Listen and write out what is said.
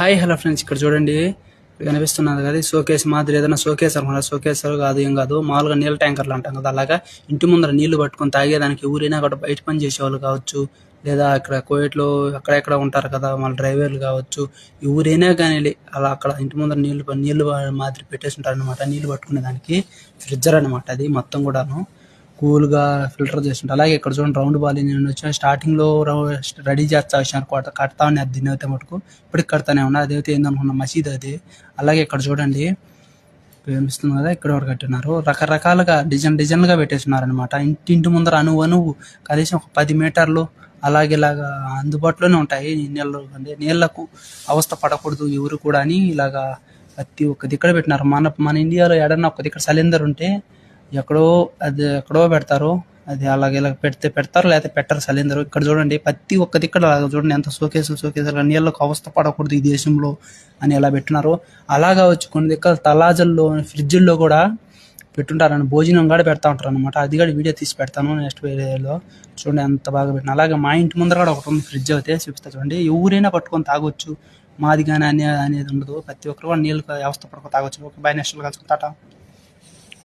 Hi hello friends ఇక్కడ చూడండి. కనిపిస్తున్నది కదా షోకేస్ మాదిరి ఏదైనా షోకేస్ అనమాట షోకేస్ కాదు ఏం కాదు. మామూలుగా నీళ్ళ ట్యాంకర్లు అంటాం కదా అలాగా. ఇంటి ముందర నీళ్ళు పట్టుకొని తాగేదానికి ఊరైనా అక్కడ బయట పని చేసేవాళ్ళు కావచ్చు. లేదా ఇక్కడ కోయిట్లో అక్కడెక్కడ ఉంటారు కదా వాళ్ళ డ్రైవర్లు కావచ్చు. ఎవరైనా కానీ అలా అక్కడ ఇంటి ముందర నీళ్ళు నీళ్ళు మాదిరి పెట్టేసి ఉంటారు అనమాట నీళ్ళు పట్టుకునే దానికి ఫ్రిడ్జర్ అనమాట అది మొత్తం కూడాను. కూల్గా ఫిల్టర్ చేస్తుంటారు అలాగే ఇక్కడ చూడండి రౌండ్ బాల్ నేను వచ్చిన. స్టార్టింగ్లో రెడీ చేస్తా వచ్చినారు కోట కడతా ఉన్నాయి అది దీని అయితే మటుకు ఇప్పటికి కడతానే ఉన్నా అదైతే ఏందనుకున్న మసీద్ అది. అలాగే ఇక్కడ చూడండి కనిపిస్తుంది కదా ఇక్కడ వరకు కట్టినారు. రకరకాలుగా డిజైన్ డిజైన్గా పెట్టేస్తున్నారు అనమాట ఇంటి ఇంటి ముందర అణువు అణువు. కనీసం ఒక పది మీటర్లు అలాగే ఇలాగా అందుబాటులోనే ఉంటాయి. నీళ్ళు అంటే నీళ్ళకు అవస్థ పడకూడదు ఎవరు కూడా అని ఇలాగా ప్రతి ఒక్క దిక్కడ పెట్టినారు. మన మన ఇండియాలో ఏడన్నా ఒక దిక్కడ సిలిండర్ ఉంటే ఎక్కడో అది ఎక్కడో పెడతారు. అది అలాగే ఇలా పెడితే పెడతారు లేకపోతే పెట్టరు సిలిండర్ ఇక్కడ చూడండి ప్రతి ఒక్కది ఇక్కడ చూడండి ఎంత సోకేసులు సోకేసులు. నీళ్ళకు అవస్థ పడకూడదు ఈ దేశంలో అని ఎలా పెట్టినారు. అలాగా వచ్చి కొన్ని దిక్కల తలాజల్లో ఫ్రిడ్జ్ల్లో కూడా పెట్టుంటారని భోజనం కూడా పెడతా ఉంటారు అనమాట అది కూడా వీడియో తీసి పెడతాను నెక్స్ట్ వీడియోలో. చూడండి ఎంత బాగా పెట్టిన అలాగే మా ఇంటి ముందర కూడా ఒకటి ఉంది ఫ్రిడ్జ్ అయితే చూపిస్తా చూడండి. ఎవరైనా పట్టుకొని తాగొచ్చు. మాది కానీ అనే అనేది ఉండదు. ప్రతి ఒక్కరు కూడా నీళ్ళు వ్యవస్థ పడుకొని తాగొచ్చు. ఒక బై నెక్స్ట్ కలుసుకుంటాట